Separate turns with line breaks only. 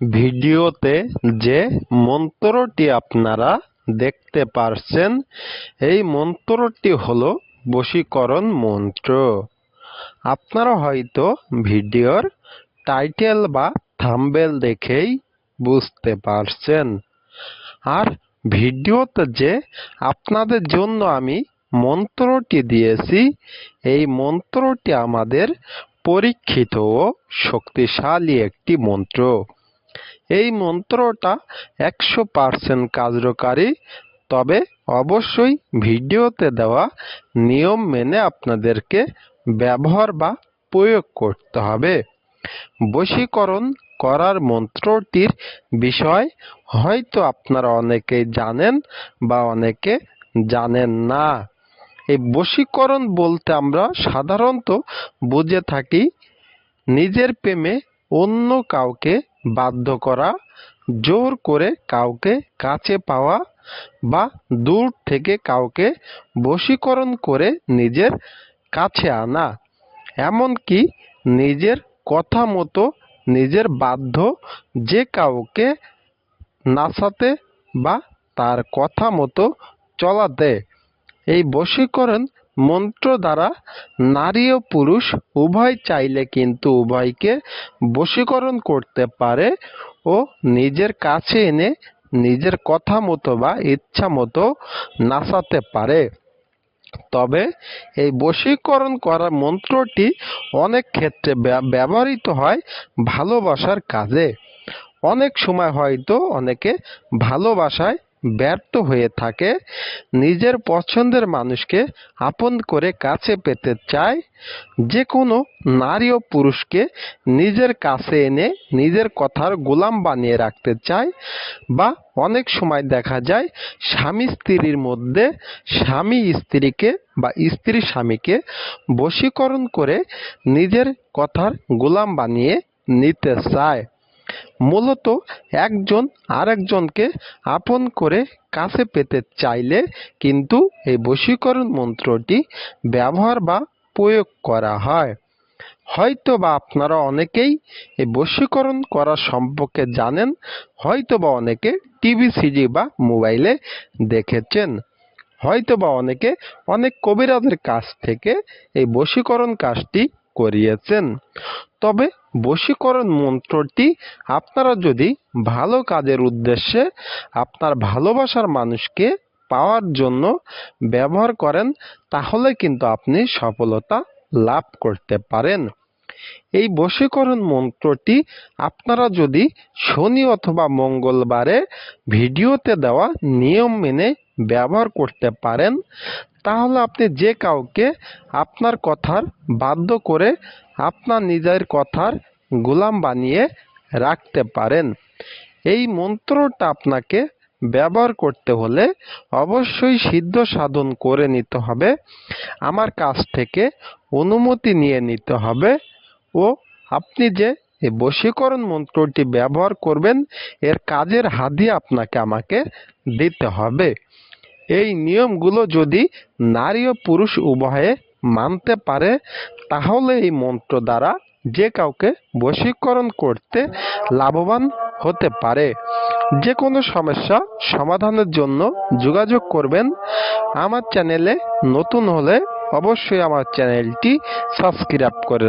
ভিডিওতে যে মন্ত্রটি আপনারা দেখতে পারছেন, এই মন্ত্রটি হলো বশীকরণ মন্ত্র। আপনারা হয়তো ভিডিওর টাইটেল বা থাম্বেল দেখেই বুঝতে পারছেন। আর ভিডিওতে যে আপনাদের জন্য আমি মন্ত্রটি দিয়েছি, এই মন্ত্রটি আমাদের পরীক্ষিত ও শক্তিশালী একটি মন্ত্র। এই মন্ত্রটা একশো পার্সেন্ট কার্যকারী। তবে অবশ্যই ভিডিওতে দেওয়া নিয়ম মেনে আপনাদেরকে ব্যবহার বা প্রয়োগ করতে হবে। বশীকরণ করার মন্ত্রটির বিষয় হয়তো আপনারা অনেকেই জানেন বা অনেকে জানেন না। এই বশীকরণ বলতে আমরা সাধারণত বুঝে থাকি নিজের প্রেমে অন্য কাউকে বাধ্য করা, জোর করে কাউকে কাছে পাওয়া বা দূর থেকে কাউকে বশীকরণ করে নিজের কাছে আনা, এমনকি নিজের কথা মতো নিজের বাধ্য যে কাউকে নাচাতে বা তার কথা মতো চলাতে। এই বশীকরণ মন্ত্র দ্বারা নারী ও পুরুষ উভয় চাইলে কিন্তু উভয়কে বশীকরণ করতে পারে ও নিজের কাছে এনে নিজের কথা মতো বা ইচ্ছা মতো নাচাতে পারে। তবে এই বশীকরণ করা মন্ত্রটি অনেক ক্ষেত্রে ব্য- ব্যবহৃত হয় ভালোবাসার কাজে। অনেক সময় হয়তো অনেকে ভালোবাসায় ব্যর্থ হয়ে থাকে, নিজের পছন্দের মানুষকে আপন করে কাছে পেতে চায় যে কোনো নারী ও পুরুষকে নিজের কাছে এনে নিজের কথার গোলাম বানিয়ে রাখতে চায় বা অনেক সময় দেখা যায় স্বামী স্ত্রীর মধ্যে স্বামী স্ত্রীকে বা স্ত্রী স্বামীকে বশীকরণ করে নিজের কথার গোলাম বানিয়ে নিতে চায়। মূলত একজন আরেকজনকে আপন করে কাছে পেতে চাইলে কিন্তু এই বশীকরণ মন্ত্রটি ব্যবহার বা প্রয়োগ করা হয়। হয়তো বা আপনারা অনেকেই এই বশীকরণ করা সম্পর্কে জানেন হয়তো বা অনেকে টিভি, সিডি বা মোবাইলে দেখেছেন। হয়তো বা অনেকে অনেক কবিরাজের কাছ থেকে এই বশীকরণ কাজটি করিয়েছেন। তবে বশীকরণ মন্ত্রটি আপনারা যদি ভালো কাজের উদ্দেশ্যে আপনার ভালোবাসার মানুষকে পাওয়ার জন্য ব্যবহার করেন, তাহলে কিন্তু আপনি সফলতা লাভ করতে পারেন। এই বশীকরণ মন্ত্রটি আপনারা যদি শনি অথবা মঙ্গলবারে ভিডিওতে দেওয়া নিয়ম মেনে ব্যবহার করতে পারেন তাহলে আপনি যে কাউকে আপনার কথার বাধ্য করে আপনার নিজের কথার গোলাম বানিয়ে রাখতে পারেন, এই মন্ত্রটা আপনাকে ব্যবহার করতে হলে অবশ্যই সিদ্ধ সাধন করে নিতে হবে, আমার কাছ থেকে অনুমতি নিয়ে নিতে হবে ও আপনি যে এই বশীকরণ মন্ত্রটি ব্যবহার করবেন, এর কাজের হাদি আপনাকে আমাকে দিতে হবে। এই নিয়মগুলো যদি নারী ও পুরুষ উভয়ে মানতে পারে, তাহলে এই মন্ত্র দ্বারা যে কাউকে বশীকরণ করতে লাভবান হতে পারে। যে কোনো সমস্যা সমাধানের জন্য যোগাযোগ করবেন। আমার চ্যানেলে নতুন হলে অবশ্যই আমার চ্যানেলটি সাবস্ক্রাইব করে